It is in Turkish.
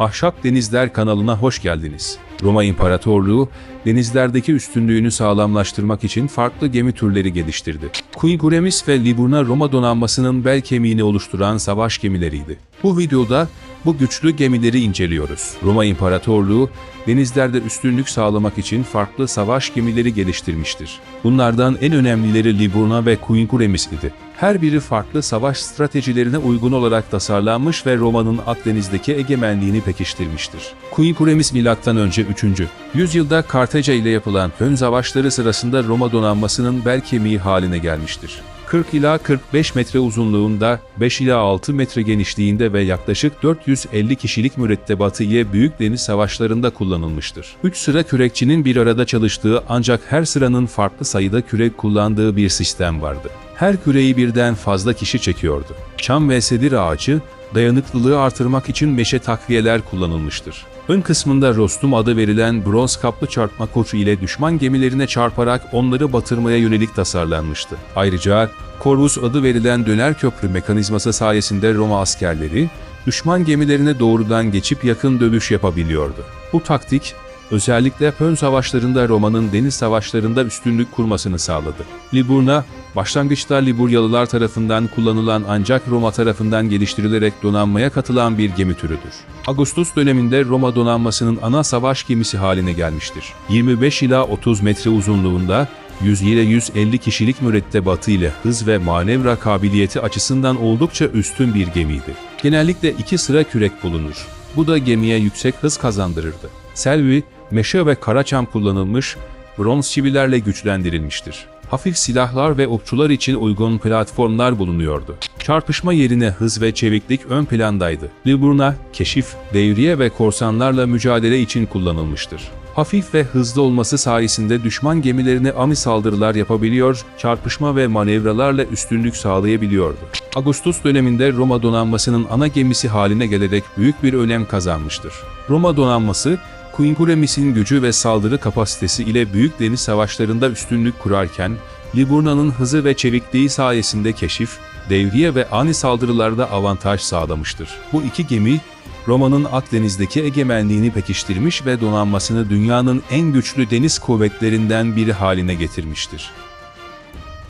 Ahşap Denizler kanalına hoş geldiniz. Roma İmparatorluğu, denizlerdeki üstünlüğünü sağlamlaştırmak için farklı gemi türleri geliştirdi. Quiguremis ve Liburna Roma donanmasının bel kemiğini oluşturan savaş gemileriydi. Bu videoda bu güçlü gemileri inceliyoruz. Roma İmparatorluğu, denizlerde üstünlük sağlamak için farklı savaş gemileri geliştirmiştir. Bunlardan en önemlileri Liburna ve Quiguremis idi. Her biri farklı savaş stratejilerine uygun olarak tasarlanmış ve Roma'nın Akdeniz'deki egemenliğini pekiştirmiştir. Quiguremis M.Ö. 3. yüzyılda Kartaca ile yapılan ön savaşları sırasında Roma donanmasının bel kemiği haline gelmiştir. 40 ila 45 metre uzunluğunda, 5 ila 6 metre genişliğinde ve yaklaşık 450 kişilik mürettebatı ile büyük deniz savaşlarında kullanılmıştır. 3 sıra kürekçinin bir arada çalıştığı ancak her sıranın farklı sayıda kürek kullandığı bir sistem vardı. Her küreyi birden fazla kişi çekiyordu. Çam ve sedir ağacı, dayanıklılığı artırmak için meşe takviyeler kullanılmıştır. Ön kısmında rostum adı verilen bronz kaplı çarpma koçu ile düşman gemilerine çarparak onları batırmaya yönelik tasarlanmıştı. Ayrıca Corvus adı verilen döner köprü mekanizması sayesinde Roma askerleri, düşman gemilerine doğrudan geçip yakın dövüş yapabiliyordu. Bu taktik, özellikle ön savaşlarında Roma'nın deniz savaşlarında üstünlük kurmasını sağladı. Liburna, başlangıçta Liburyalılar tarafından kullanılan ancak Roma tarafından geliştirilerek donanmaya katılan bir gemi türüdür. Ağustos döneminde Roma donanmasının ana savaş gemisi haline gelmiştir. 25 ila 30 metre uzunluğunda 100 ile 150 kişilik mürettebatı ile hız ve manevra kabiliyeti açısından oldukça üstün bir gemiydi. Genellikle iki sıra kürek bulunur. Bu da gemiye yüksek hız kazandırırdı. Selvi, meşe ve karaçam kullanılmış, bronz çivilerle güçlendirilmiştir. Hafif silahlar ve okçular için uygun platformlar bulunuyordu. Çarpışma yerine hız ve çeviklik ön plandaydı. Liburna, keşif, devriye ve korsanlarla mücadele için kullanılmıştır. Hafif ve hızlı olması sayesinde düşman gemilerine ami saldırılar yapabiliyor, çarpışma ve manevralarla üstünlük sağlayabiliyordu. Ağustos döneminde Roma donanmasının ana gemisi haline gelerek büyük bir önem kazanmıştır. Roma donanması, Quinqueremis'in gücü ve saldırı kapasitesi ile büyük deniz savaşlarında üstünlük kurarken, Liburna'nın hızı ve çevikliği sayesinde keşif, devriye ve ani saldırılarda avantaj sağlamıştır. Bu iki gemi, Roma'nın Akdeniz'deki egemenliğini pekiştirmiş ve donanmasını dünyanın en güçlü deniz kuvvetlerinden biri haline getirmiştir.